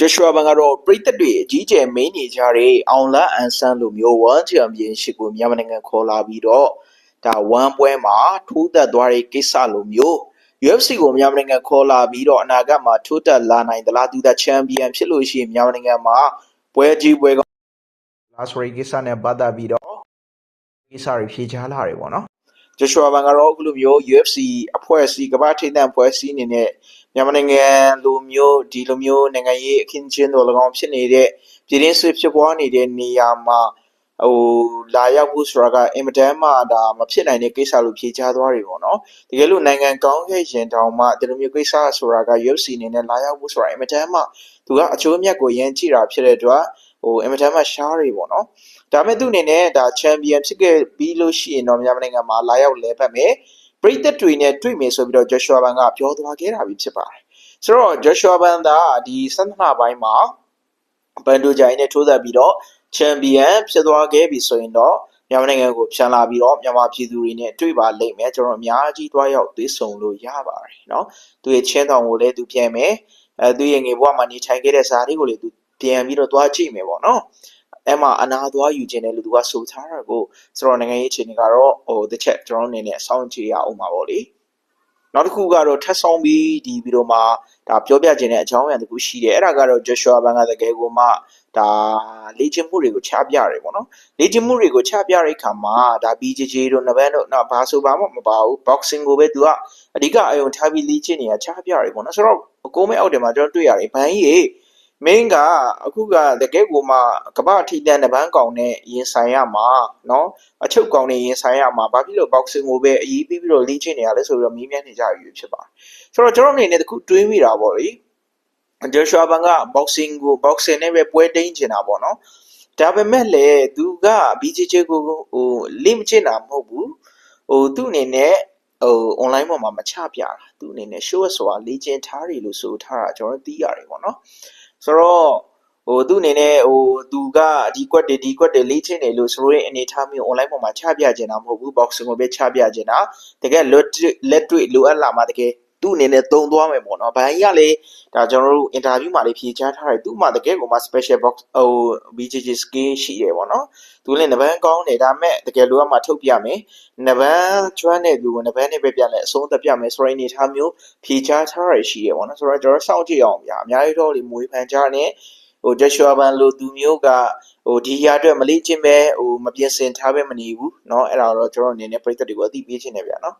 ဂျရှွာဘန်ကတော့ပရိသတ်တွေအကြီးကျယ်မင်းနေကြတဲ့အောင်လန်းအန်ဆန်းလိုမျိုးဝမ်ချန်ပီယံရှစ်ကိုမြန်မာနိုင်ငံခေါ်လာပြီးတော့ဒါဝမ်ပွဲမှာထိုးသက်သွားတဲ့ကိစ္စလိုမျိုး UFC ကိုမြန်မာနိုင်ငံခေါ်လာပြီးတော့အနာဂတ်မှာထိုးသက်လာနိုင်သလားသူကချန်ပီယံဖြစ်လို့ရှိရင်မြန်မာနိုင်ငံမှာပွဲကြီးပွဲကောင်းလာဆိုရီကိစ္စနဲ့ပတ်သက်ပြီးတော့ကိစ္စတွေဖြေချလာတယ်ပေါ့နော်ဂျရှွာဘန်ကတော့အခုလိုမျိုး UFC အဖွဲ့အစည်းကမ္ဘာထိပ်သန့်အဖွဲ့အစည်းအနေနဲ့ မြန်မာနိုင်ငံလိုမျိုးဒီလိုမျိုးနိုင်ငံရေးအခင်းချင်းတို့၎င်းဖြစ်နေတဲ့ပြည်ရင်းစစ်ဖြစ်ပွားနေတဲ့နေရာမှာဟိုလာရောက်ဖို့ဆိုတာကအင်မတန်မှဒါမဖြစ်နိုင်တဲ့ကိစ္စလို့ဖြေချသွားတယ်ပေါ့နော်တကယ်လို့နိုင်ငံကောင်းခဲ့ရင်တောင်မှဒီလိုမျိုးကိစ္စဆိုတာက UFC အနေနဲ့လာရောက်ဖို့ဆိုတာအင်မတန်မှသူကအချိုးအမြတ်ကိုရန်ကြည့်တာဖြစ်တဲ့အတွက်ဟိုအင်မတန်မှရှားတွေပေါ့နော်ဒါမဲ့သူအနေနဲ့ဒါချန်ပီယံဖြစ်ခဲ့ပြီးလို့ရှိရင်တော့မြန်မာနိုင်ငံမှာလာရောက်လဲပတ်မယ် ပရိသတ်တွေနဲ့တွေ့မယ်ဆိုပြီးတော့ဂျော့ရှွာဘန်ကပြောသွားခဲ့တာပဲဖြစ်ပါတယ်ဆိုတော့ဂျော့ရှွာဘန်သာဒီစန္ဒနာပိုင်းမှာဘန်ဒိုဂျိုင်နဲ့ထိုးသက်ပြီးတော့ချန်ပီယံဖြစ်သွားခဲ့ပြီဆိုရင်တော့မြန်မာနိုင်ငံကိုပြန်လာပြီးတော့မြန်မာပြည်သူတွေနဲ့တွေ့ပါလိမ့်မယ်ကျွန်တော်အများကြီးတွားရောက်သွေးဆုံလို့ရပါတယ်เนาะသူရဲ့ချင်းတောင်ကိုလည်းသူပြန်မယ်အဲသူရဲ့ငွေဘဝမှာနေထိုင်ခဲ့တဲ့ဇာတိကိုလည်းသူပြန်ပြီးတော့တွားကြည့်မယ်ပေါ့เนาะ အဲ့မှာအနာသွားယူခြင်းနဲ့လူသူကဆိုထားတာကိုဆိုတော့နိုင်ငံရေးအခြေအနေကတော့ဟိုတစ်ချက်ကျွန်တော်အနေနဲ့အဆောင်ကြည့်ရအောင်ပါပေါ့လေနောက်တစ်ခုကတော့ထပ်ဆောင်ပြီးဒီဗီဒီယိုမှာဒါပြောပြခြင်းတဲ့အကြောင်းအရာတစ်ခုရှိတယ်အဲ့ဒါကတော့ Joshua ဘန်ကတကယ်ကိုမှဒါလေ့ကျင့်မှုတွေကိုချပြရတယ်ပေါ့နော်လေ့ကျင့်မှုတွေကိုချပြတဲ့အခါမှာဒါ BJJ တို့နဘန်တို့နော်ဘာဆိုဘာမှမပါဘူး boxing ကိုပဲသူကအဓိကအယုံထားပြီးလေ့ကျင့်နေတာချပြရတယ်ပေါ့နော်ဆိုတော့အကိုမဲအောက်တယ်မှာကျွန်တော်တွေ့ရတယ်ဘန်ကြီး မင်းကအခုကတကယ်ကိုမှကပ္ပထိတန်တပန်းကောင်နဲ့ရင်ဆိုင်ရမှာเนาะအချုပ်ကောင်နဲ့ရင်ဆိုင်ရမှာဘာဖြစ်လို့ boxing ကိုပဲအရေးပြီးပြီးတော့လေ့ကျင့်နေရလဲဆိုပြီးတော့မီးမြန်းနေကြပြီဖြစ်ပါတယ်ဆိုတော့ကျွန်တော်အနေနဲ့တခုတွေးမိတာပေါ့လေဂျေရှွာဘန်က boxing ကို boxing နဲ့ပဲပွဲတင်းချင်တာပေါ့နော်ဒါပေမဲ့လေသူက BJJ ကိုဟိုလိမ့်ချင်တာမဟုတ်ဘူးဟိုသူ့အနေနဲ့ဟို online ပေါ်မှာမချပြတာသူအနေနဲ့ show ဆိုတာလေ့ကျင့်ထားတယ်လို့ဆိုထားတာကျွန်တော်သိရတယ်ပေါ့နော် ဆိုတော့ဟိုသူ့အနေနဲ့ဟိုသူကဒီကွက်တွေဒီကွက်တွေလေ့ကျင့်တယ်လို့ဆိုရင်အနေထားမျိုး online ပေါ်မှာချပြချင်တာမဟုတ်ဘူး boxing ကိုပဲချပြချင်တာတကယ်လက်လက်တွေ့လိုအပ်လာမှတကယ် သူ့အနေနဲ့တုံသွားမယ်ပေါ့နော်။ဘန်ကြီးကလေဒါကျွန်တော်တို့ interview မှာလေးဖြေချထားတယ်သူ့မှာတကယ်ကိုမှ special box ဟို BJJ skill ရှိတယ်ပေါ့နော်။သူလည်းနဘန်းကောင်းတယ်ဒါပေမဲ့တကယ်လိုအပ်မှထုတ်ပြမယ်။နဘန်းကျွမ်းတဲ့သူကိုနဘန်းနဲ့ပဲပြလဲအဆုံးသက်ပြမယ်ဆိုရင်အနေထားမျိုးဖြေချထားရရှိတယ်ပေါ့နော်။ဆိုတော့ကျွန်တော်စောင့်ကြည့်အောင်ဗျာ။အများကြီးတော့လေမွေးဖန်ကြနဲ့ဟို Joshua Ban လိုသူမျိုးကဟိုဒီရအတွက်မလေးချင်းပဲဟိုမပြင်ဆင်ထားပဲမနေဘူးเนาะအဲ့ဒါတော့ကျွန်တော်အနေနဲ့ပြည်သက်တွေကိုအသိပေးခြင်းနဲ့ဗျာเนาะ